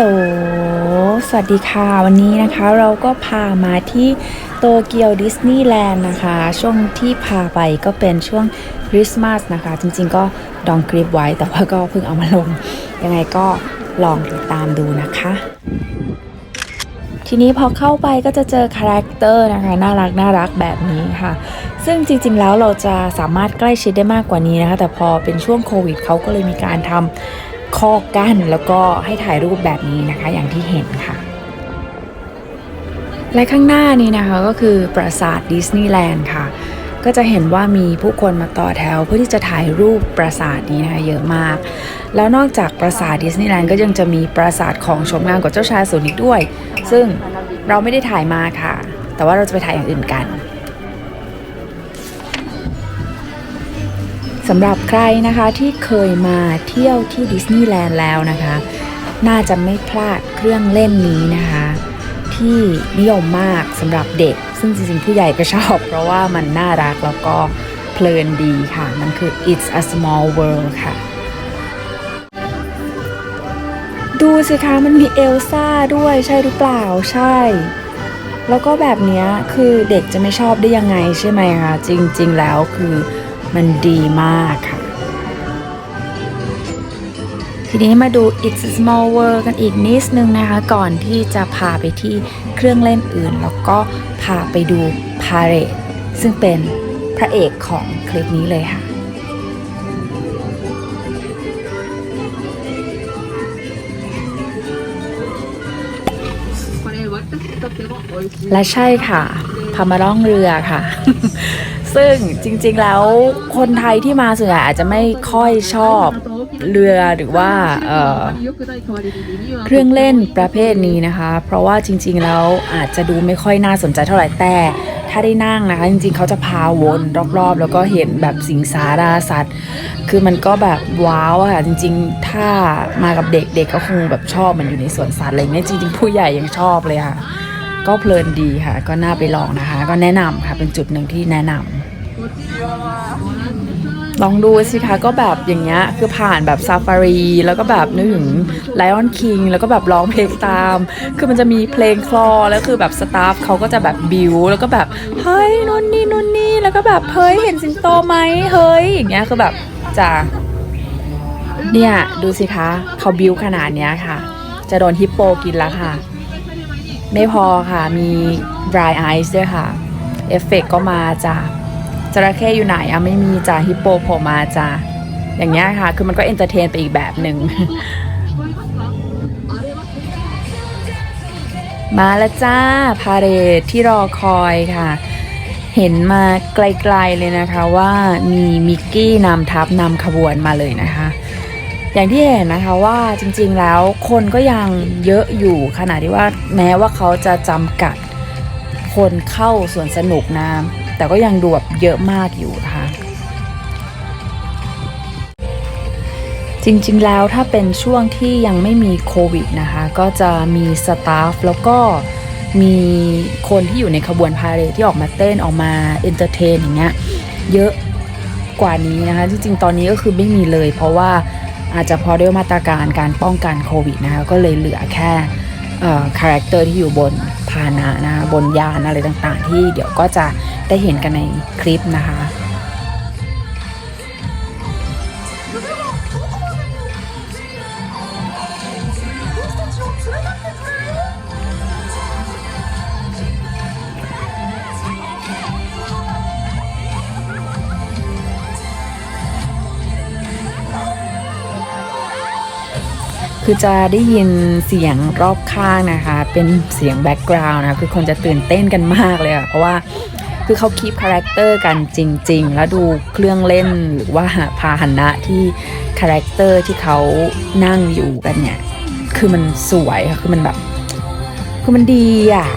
ล สวัสดีค่ะ วันนี้นะคะเราก็พามาที่โตเกียวดิสนีย์แลนด์นะคะ ช่วงที่พาไปก็เป็นช่วงคริสต์มาสนะคะ จริงๆก็ดองคลิปไว้แต่ว่าก็เพิ่งเอามาลง ยังไงก็ลองติดตามดูนะคะ ทีนี้พอเข้าไปก็จะเจอคาแรคเตอร์นะคะ น่ารักน่ารักแบบนี้ค่ะ ซึ่งจริงๆแล้วเราจะสามารถใกล้ชิดได้มากกว่านี้นะคะ แต่พอเป็นช่วงโควิดเขาก็เลยมีการทำ ข้อกั้นแล้วก็ให้ถ่ายรูปแบบนี้นะคะ อย่างที่เห็นค่ะ และข้างหน้านี้นะคะก็คือปราสาทดิสนีย์แลนด์ค่ะ ก็จะเห็นว่ามีผู้คนมาต่อแถวเพื่อที่จะถ่ายรูปปราสาทนี้นะคะเยอะมาก แล้วนอกจากปราสาทดิสนีย์แลนด์ก็ยังจะมีปราสาทของชมงานกับเจ้าชายสุนิกด้วย ซึ่งเราไม่ได้ถ่ายมาค่ะ แต่ว่าเราจะไปถ่ายอย่างอื่นกัน สำหรับใครนะคะที่เคยมาเที่ยวที่ดิสนีย์แลนด์แล้วนะคะ น่าจะไม่พลาดเครื่องเล่นนี้นะคะ ที่นิยมมากสำหรับเด็ก ซึ่งจริงๆผู้ใหญ่ก็ชอบ เพราะว่ามันน่ารักแล้วก็เพลินดีค่ะ มันคือ It's a Small World ค่ะ ดูสิคะมันมีเอลซ่าด้วยใช่หรือเปล่าใช่ แล้วก็แบบนี้คือเด็กจะไม่ชอบได้ยังไงใช่ไหมคะจริง ๆ แล้วคือ มันดีมากค่ะ ทีนี้มาดู It's a Small World กันอีกนิดนึงนะคะ ก่อนที่จะพาไปที่เครื่องเล่นอื่น แล้วก็พาไปดูพาเรดซึ่งเป็นพระเอกของคลิปนี้เลยค่ะและใช่ค่ะ พามาล่องเรือค่ะ ซึ่งจริงๆแล้วคนไทยที่มาส่วนใหญ่อาจจะไม่ค่อยชอบเรือหรือว่าเเครื่องเล่นประเภทนี้นะคะ เพราะว่าจริง ๆ แล้วอาจจะดูไม่ค่อยน่าสนใจเท่าไหร่แต่ถ้าได้นั่งนะคะ จริงๆ เขาจะพาวนรอบๆ แล้วก็เห็นแบบสิงสาราสัตว์ คือมันก็แบบว้าวอะค่ะ จริง ๆ ถ้ามากับเด็กเด็กก็คงแบบชอบมันอยู่ในสวนสัตว์อะไรเงี้ยจริงๆ ผู้ใหญ่ยังชอบเลยค่ะ ก็เพลินดีค่ะ ก็น่าไปลองนะคะ ก็แนะนำค่ะเป็นจุดหนึ่งที่แนะนำลองดูสิคะก็แบบอย่างเงี้ยคือผ่านแบบซาฟารีแล้วก็แบบนึกถึงไลออนคิงแล้วก็แบบร้องเพลงตาม คือมันจะมีเพลงคลอแล้วคือแบบสตาฟเขาก็จะแบบบิวแล้วก็แบบเฮ้ยนู่นนี่นู่นนี่แล้วก็แบบเฮ้ยเห็นสิงโตไหมเฮ้ยอย่างเงี้ยคือแบบจะเนี่ยดูสิคะเขาบิวขนาดเนี้ยค่ะ จะโดนฮิปโปกินแล้วค่ะ ไม่พอค่ะมี dry ice ด้วยค่ะ เอฟเฟกต์ก็มาจ้ะจระเข้อยู่ไหนอะไม่มีจ้ะฮิปโปโผล่มาจ้ะอย่างเงี้ยค่ะ คือมันก็เอนเตอร์เทนไปอีกแบบหนึ่งมาแล้วจ้า พาเรดที่รอคอยค่ะ เห็นมาไกลๆเลยนะคะว่ามีมิกกี้นำทัพนำขบวนมาเลยนะคะ อย่างที่เห็นนะคะว่าจริงๆแล้วคนก็ยังเยอะอยู่ขณะที่ว่าแม้ว่าเขาจะจำกัดคนเข้าสวนสนุกนะแต่ก็ยังดูแบบเยอะมากอยู่นะคะจริงๆแล้วถ้าเป็นช่วงที่ยังไม่มีโควิดนะคะก็จะมีสตาฟแล้วก็มีคนที่อยู่ในขบวนพาเหรดที่ออกมาเต้นออกมาเอนเตอร์เทนอย่างเงี้ยเยอะกว่านี้นะคะจริงๆตอนนี้ก็คือไม่มีเลยเพราะว่า อาจจะเพราะด้วยมาตรการการป้องกันโควิดนะคะก็เลยเหลือแค่คาแรคเตอร์ที่อยู่บนพาหนะนะคะบนยานอะไรต่างๆ ที่เดี๋ยวก็จะได้เห็นกันในคลิปนะคะ คือจะได้ยินเสียงรอบข้างนะคะ เป็นเสียงแบ็กกราวน์นะคะคือคนจะตื่นเต้นกันมากเลยอะเพราะว่าคือเขาคีบคาแรคเตอร์กันจริง ๆ แล้วดูเครื่องเล่นหรือว่าพาหนะที่คาแรคเตอร์ที่เขานั่งอยู่กันเนี่ย คือมันสวยค่ะคือมันแบบ คือมันดีอะ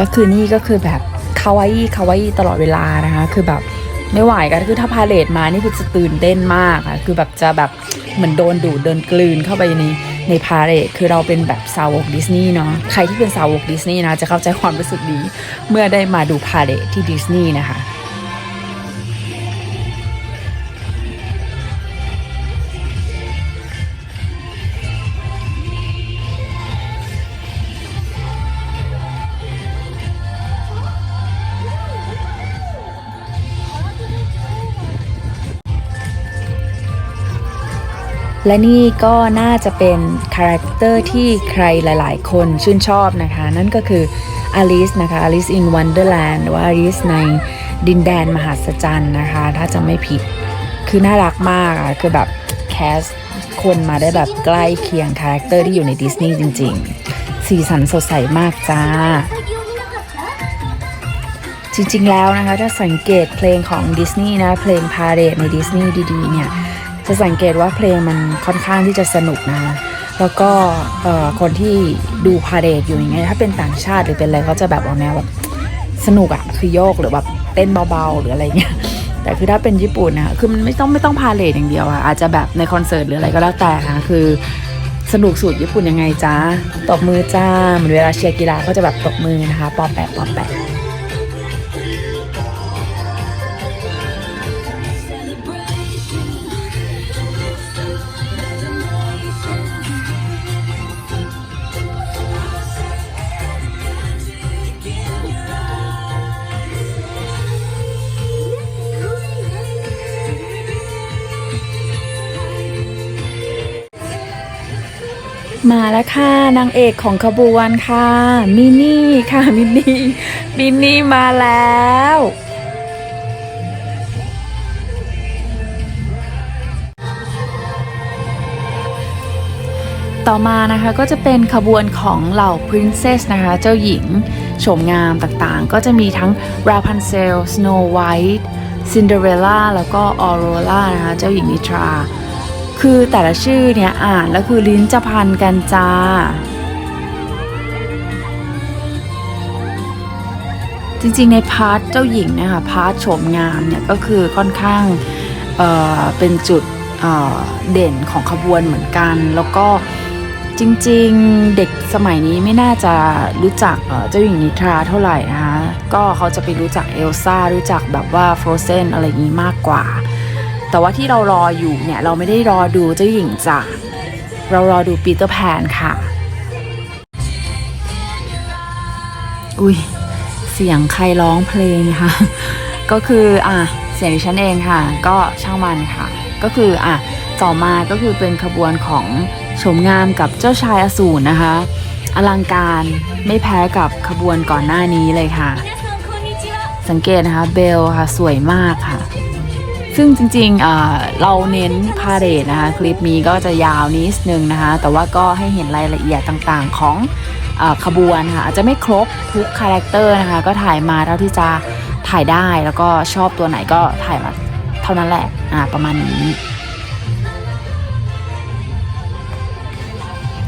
แล้วคือนี่ก็คือแบบคาวาอี้คาวาอี้ตลอดเวลานะคะ คือแบบไม่ไหวกันคือถ้าพาเลทมานี่คือจะตื่นเต้นมากอะคือแบบจะแบบเหมือนโดนดูดเดินกลืนเข้าไปในในพาเลทคือเราเป็นแบบสาวกดิสนีย์เนาะใครที่เป็นสาวกดิสนีย์นะจะเข้าใจความรู้สึกดี เมื่อได้มาดูพาเลทที่ดิสนีย์นะคะ และนี่ก็น่าจะเป็นคาแรคเตอร์ที่ใครหลาย ๆ คนชื่นชอบนะคะ นั่นก็คืออลิสนะคะ Alice in Wonderland หรือว่า Alice ในดินแดนมหัศจรรย์นะคะ ถ้าจะไม่ผิดคือน่ารักมากอะคือแบบแคสคนมาได้แบบใกล้เคียงคาแรคเตอร์ที่อยู่ในดิสนีย์จริง ๆ สีสันสดใสมากจ้า จริง ๆ แล้วนะคะ ถ้าสังเกตเพลงของดิสนีย์นะ เพลงพาเรดในดิสนีย์ดี ๆ เนี่ย จะสังเกตว่าเพลงมันค่อนข้างที่จะสนุกนะแล้วก็คนที่ดูพาเรดอยู่อย่างเงี้ยถ้าเป็นต่างชาติหรือเป็นอะไรเขาจะแบบออกแนวแบบสนุกอะคือโยกหรือแบบเต้นเบาๆหรืออะไรเงี้ยแต่คือถ้าเป็นญี่ปุ่นนะคือมันไม่ต้องไม่ต้องพาเลทอย่างเดียวอะอาจจะแบบในคอนเสิร์ตหรืออะไรก็แล้วแต่นะคือสนุกสุดญี่ปุ่นยังไงจ้าตบมือจ้าเหมือนเวลาเชียร์กีฬาก็จะแบบตบมือนะคะ ปอแปะปอแปะ มาแล้วค่ะนางเอกของขบวนค่ะ มินนี่ค่ะมินนี่มินนี่มาแล้ว ต่อมานะคะก็จะเป็นขบวนของเหล่า Princess นะคะ เจ้าหญิงโฉมงามต่างๆ ก็จะมีทั้ง Rapunzel Snow White Cinderella แล้วก็ Aurora นะคะ เจ้าหญิงนิทรา คือแต่ละชื่อเนี่ยอ่านแล้วคือลิ้นจะพันกันจ้าจริงๆ ในพาร์ทเจ้าหญิงเนะคะพาร์ทโฉมงามเนี่ยก็คือค่อนข้างเอ่อเป็นจุดเอ่อเด่นของขบวนเหมือนกัน แล้วก็จริงๆเด็กสมัยนี้ไม่น่าจะรู้จักเเจ้าหญิงนิทราเท่าไหร่นะคะก็เขาจะไปรู้จักเอลซ่ารู้จักแบบว่าฟรอเซนอะไรอย่างนี้มากกว่า แต่ว่าที่เรารออยู่เนี่ยเราไม่ได้รอดูเจ้าหญิงจ้ะเรารอดูปีเตอร์แพนค่ะ อุ้ยเสียงใครร้องเพลงค่ะ ก็คืออะเสียงดิฉันเองค่ะ ก็ช่างมันค่ะ ก็คืออะต่อมาก็คือเป็นขบวนของโฉมงามกับเจ้าชายอสูรนะคะ อลังการไม่แพ้กับขบวนก่อนหน้านี้เลยค่ะ สังเกตนะคะเบลค่ะสวยมากค่ะ ซึ่งจริงๆเราเน้นพาเรดนะคะ คลิปนี้ก็จะยาวนิดนึงนะคะ แต่ว่าก็ให้เห็นรายละเอียดต่างๆของอขบวนค่ะอาจจะไม่ครบทุกคาแรคเตอร์นะคะ ก็ถ่ายมาเท่าที่จะถ่ายได้แล้วก็ชอบตัวไหนก็ถ่ายมาเท่านั้นแหละอ่าประมาณนี้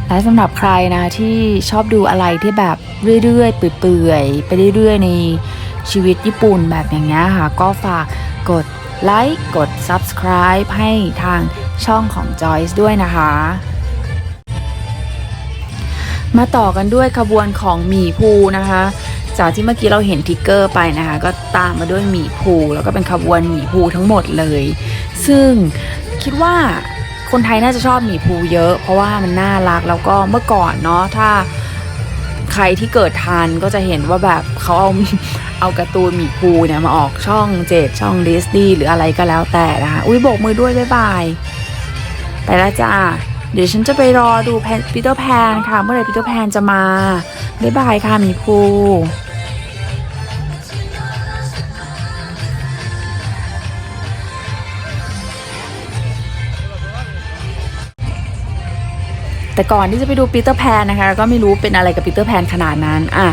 และสำหรับใครนะที่ชอบดูอะไรที่แบบเรื่อยๆ เปื่อยๆ ไปเรื่อยๆ ในชีวิตญี่ปุ่นแบบอย่างเงี้ยค่ะ ก็ฝากกด ไลค์กด subscribe ให้ทางช่องของ Joyce ด้วยนะคะ มาต่อกันด้วยขบวนของหมีภูนะคะ จากที่เมื่อกี้เราเห็นทิกเกอร์ไปนะคะ ก็ตามมาด้วยหมีภูแล้วก็เป็นขบวนหมีภูทั้งหมดเลย ซึ่งคิดว่าคนไทยน่าจะชอบหมีภูเยอะ เพราะว่ามันน่ารักแล้วก็เมื่อก่อนเนาะถ้าใครที่เกิดทันก็จะเห็นว่าแบบเขาเอา เอาการ์ตูนหมีภูเนี่ยมาออกช่องเจ็ดช่องดิสนีย์หรืออะไรก็แล้วแต่นะคะ อุ้ยโบกมือด้วยบ๊ายบายไปแล้วจ้าเดี๋ยวฉันจะไปรอดูแพนปีเตอร์แพนค่ะ เมื่อไหร่ปีเตอร์แพนจะมาบ๊ายบายค่ะหมีภูแต่ก่อนที่จะไปดูปีเตอร์แพนนะคะ ก็ไม่รู้เป็นอะไรกับปีเตอร์แพนขนาดนั้นอะ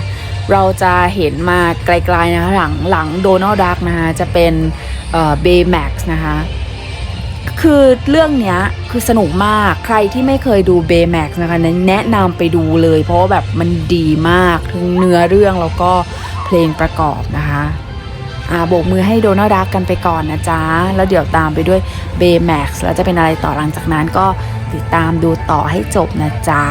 เราจะเห็นมาไกลๆนะคะหลังหลังโดนัลด์ดักนะคะจะเป็นเบย์แม็กซ์นะคะคือเรื่องเนี้ยคือสนุกมากใครที่ไม่เคยดู Baymax นะคะแนะนำไปดูเลย เพราะว่าแบบมันดีมากทั้งเนื้อเรื่องแล้วก็เพลงประกอบนะคะอ่าโบกมือให้โดนัลด์ดักกันไปก่อนนะจ๊ะ แล้วเดี๋ยวตามไปด้วย Baymax แล้วจะเป็นอะไรต่อหลังจากนั้นก็ติดตามดูต่อให้จบนะจ๊ะ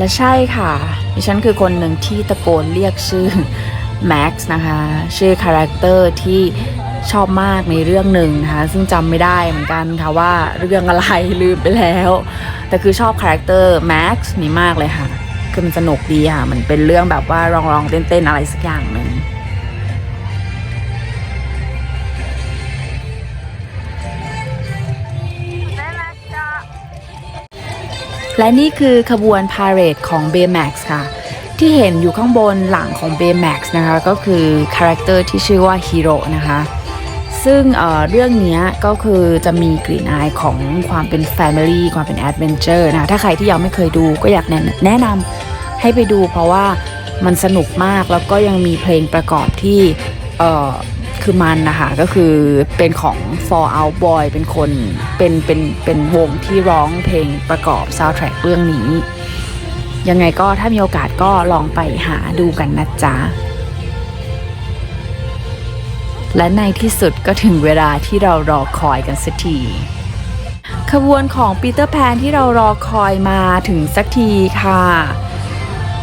และใช่ค่ะดิฉันคือคนหนึ่งที่ตะโกนเรียกชื่อแม็กซ์นะคะ ชื่อคาแรคเตอร์ที่ชอบมากในเรื่องหนึ่งนะคะ ซึ่งจำไม่ได้เหมือนกันค่ะว่าเรื่องอะไรลืมไปแล้ว แต่คือชอบคาแรคเตอร์แม็กซ์นี้มากเลยค่ะ คือมันสนุกดีค่ะ มันเป็นเรื่องแบบว่าลองลองๆเต้นๆอะไรสักอย่างหนึ่ง และนี่คือขบวนพาเหรดของ Baymax ค่ะ ที่เห็นอยู่ข้างบนหลังของ Baymax นะคะก็คือคาแรคเตอร์ที่ชื่อว่าฮีโร่นะคะซึ่งเเรื่องนี้ก็คือจะมีกลิ่นอายของความเป็น Family ความเป็น Adventure นะคะถ้าใครที่ยังไม่เคยดูก็อยากแนะนำให้ไปดูเพราะว่ามันสนุกมากแล้วก็ยังมีเพลงประกอบที่ คือมันนะคะก็คือเป็นของ For Out Boy เป็นคนเป็นเป็นเป็นวงที่ร้องเพลงประกอบ soundtrack เรื่องนี้ ยังไงก็ถ้ามีโอกาสก็ลองไปหาดูกันนะจ๊ะ และในที่สุดก็ถึงเวลาที่เรารอคอยกันสักทีขบวนของปีเตอร์แพนที่เรารอคอยมาถึงสักทีค่ะ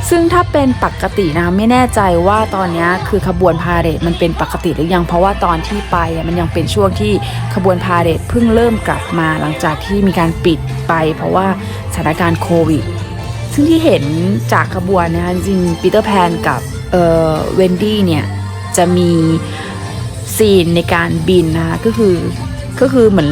ซึ่งถ้าเป็นปกตินะไม่แน่ใจว่าตอนนี้คือขบวนพาเหรดมันเป็นปกติหรือยังเพราะว่าตอนที่ไปมันยังเป็นช่วงที่ขบวนพาเหรดเพิ่งเริ่มกลับมาหลังจากที่มีการปิดไป เพราะว่าสถานการณ์โควิด ซึ่งที่เห็นจากขบวนนะคะจริงปีเตอร์แพนกับเอเวนดี้เนี่ยจะมีซีนในการบินนะคะก็คือก็คือเหมือน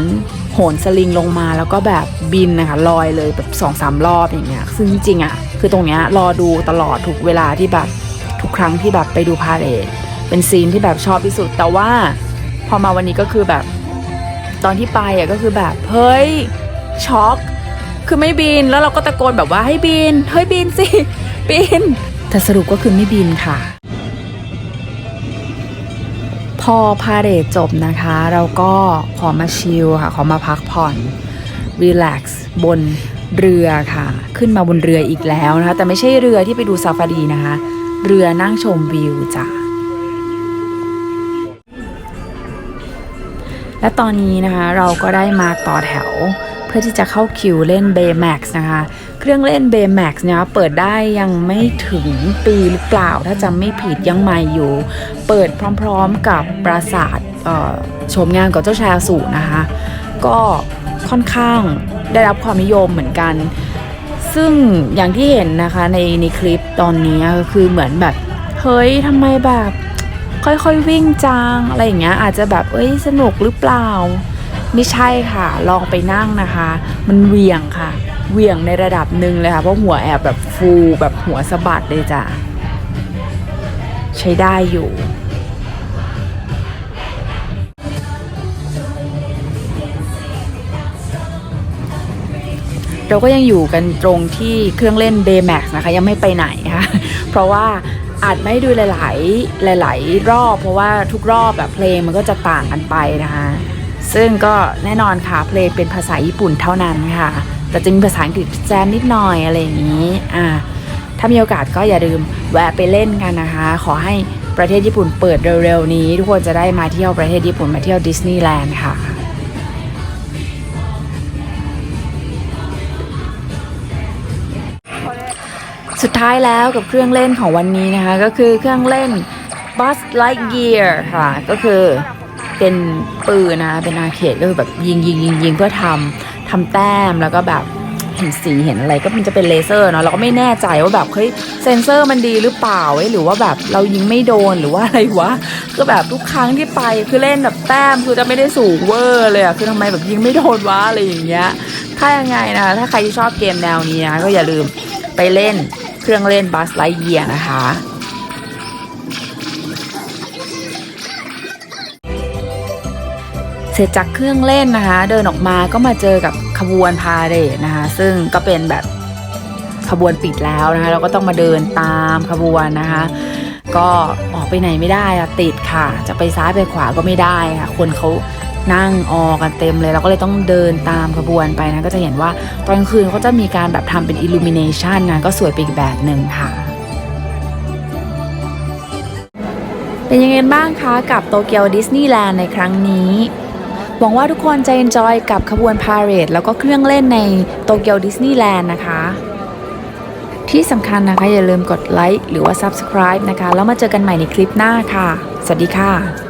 โหนสลิงลงมาแล้วก็แบบบินนะคะลอยเลยแบบสองสามรอบอย่างเงี้ยซึ่งจริงๆอะ คือตรงเนี้ยรอดูตลอดทุกเวลาที่แบบทุกครั้งที่แบบไปดูพาเหรดเป็นซีนที่แบบชอบที่สุด แต่ว่าพอมาวันนี้ก็คือแบบ ตอนที่ไปอะก็คือแบบเฮ้ยช็อกคือไม่บินแล้วเราก็ตะโกนแบบว่าให้บินเฮ้ยบินสิบินแต่สรุปก็คือไม่บินค่ะ พอพาเรดจบนะคะ เราก็ขอมาชิลค่ะ ขอมาพักผ่อนรีแลกซ์บน เรือค่ะ ขึ้นมาบนเรืออีกแล้วนะคะ แต่ไม่ใช่เรือที่ไปดูซาฟารีนะคะ เรือนั่งชมวิวจ้ะและตอนนี้นะคะเราก็ได้มาต่อแถว เพื่อที่จะเข้าคิวเล่น Baymax นะคะ เครื่องเล่น Baymax เนี่ยเปิดได้ยังไม่ถึงปีหรือเปล่า ถ้าจำไม่ผิดยังใหม่อยู่ เปิดพร้อมๆกับปราสาทชมงานกับเจ้าชายสูนะคะ ก็ ค่อนข้างได้รับความนิยมเหมือนกัน ซึ่งอย่างที่เห็นนะคะในในคลิปตอนนี้ก็คือเหมือนแบบเฮ้ยทำไมแบบค่อยๆวิ่งจางอะไรอย่างเงี้ยอาจจะแบบเอ้ยสนุกหรือเปล่า ไม่ใช่ค่ะลองไปนั่งนะคะ มันเวียงค่ะเวียงในระดับหนึ่งเลยค่ะ เพราะหัวแอบแบบฟูแบบหัวสะบัดเลยจ้ะใช้ได้อยู่ เราก็ยังอยู่กันตรงที่เครื่องเล่น Baymax นะคะ ยังไม่ไปไหนะค่ะเพราะว่าอาจไม่ดูหลาย ๆ หลาย ๆ รอบ เพราะว่าทุกรอบแบบเพลงมันก็จะต่างกันไปนะคะ ซึ่งก็แน่นอนค่ะเพลงเป็นภาษาญี่ปุ่นเท่านั้นค่ะ แต่จะมีภาษาอังกฤษแจมนิดหน่อยอะไรอย่างนี้อ่าถ้ามีโอกาสก็อย่าลืมแวะไปเล่นกันนะคะ ขอให้ประเทศญี่ปุ่นเปิดเร็ว ๆ นี้ ทุกคนจะได้มาเที่ยวประเทศญี่ปุ่นมาเที่ยวดิสนีย์แลนด์ค่ะ สุดท้ายแล้วกับเครื่องเล่นของวันนี้นะคะ ก็คือเครื่องเล่น Buzz Lightyear ค่ะ ก็คือเป็นปืนนะ เป็นอาเคดก็คือแบบยิงยิงยิงยิงเพื่อทำทำแต้มแล้วก็แบบเห็นสีเห็นอะไรก็มันจะเป็นเลเซอร์เนาะเราก็ไม่แน่ใจว่าแบบเฮ้ยเซนเซอร์มันดีหรือเปล่าเอ้หรือว่าแบบเรายิงไม่โดนหรือว่าอะไรวะคือแบบทุกครั้งที่ไปคือเล่นแบบแต้มคือจะไม่ได้สูงเวอร์เลยอะคือทำไมแบบยิงไม่โดนวะอะไรอย่างเงี้ยถ้ายังไงนะคะถ้าใครที่ชอบเกมแนวนี้นะก็อย่าลืมไปเล่น เครื่องเล่นบัสไลเยียนะคะเสร็จจากเครื่องเล่นนะคะ เดินออกมาก็มาเจอกับขบวนพาเรดนะคะ ซึ่งก็เป็นแบบขบวนปิดแล้วนะคะ เราก็ต้องมาเดินตามขบวนนะคะ ก็ออกไปไหนไม่ได้อะติดค่ะ จะไปซ้ายไปขวาก็ไม่ได้ค่ะ คนเขา นั่งออกันเต็มเลยเราก็เลยต้องเดินตามขบวนไปนะ ก็จะเห็นว่าตอนกลางคืนเขาจะมีการแบบทำเป็นอิลูมิเนชันนะก็สวยไปอีกแบบหนึ่งค่ะกันบ้างคะกับโตเกียวดิสนีย์แลนด์ในครั้งนี้หวังว่าทุกคนจะ enjoy กับขบวนพาเหรดแล้วก็เครื่องเล่นในโตเกียวดิสนีย์แลนด์นะคะ ที่สำคัญนะคะอย่าลืมกดไลค์หรือว่า subscribe นะคะ แล้วมาเจอกันใหม่ในคลิปหน้าค่ะ สวัสดีค่ะ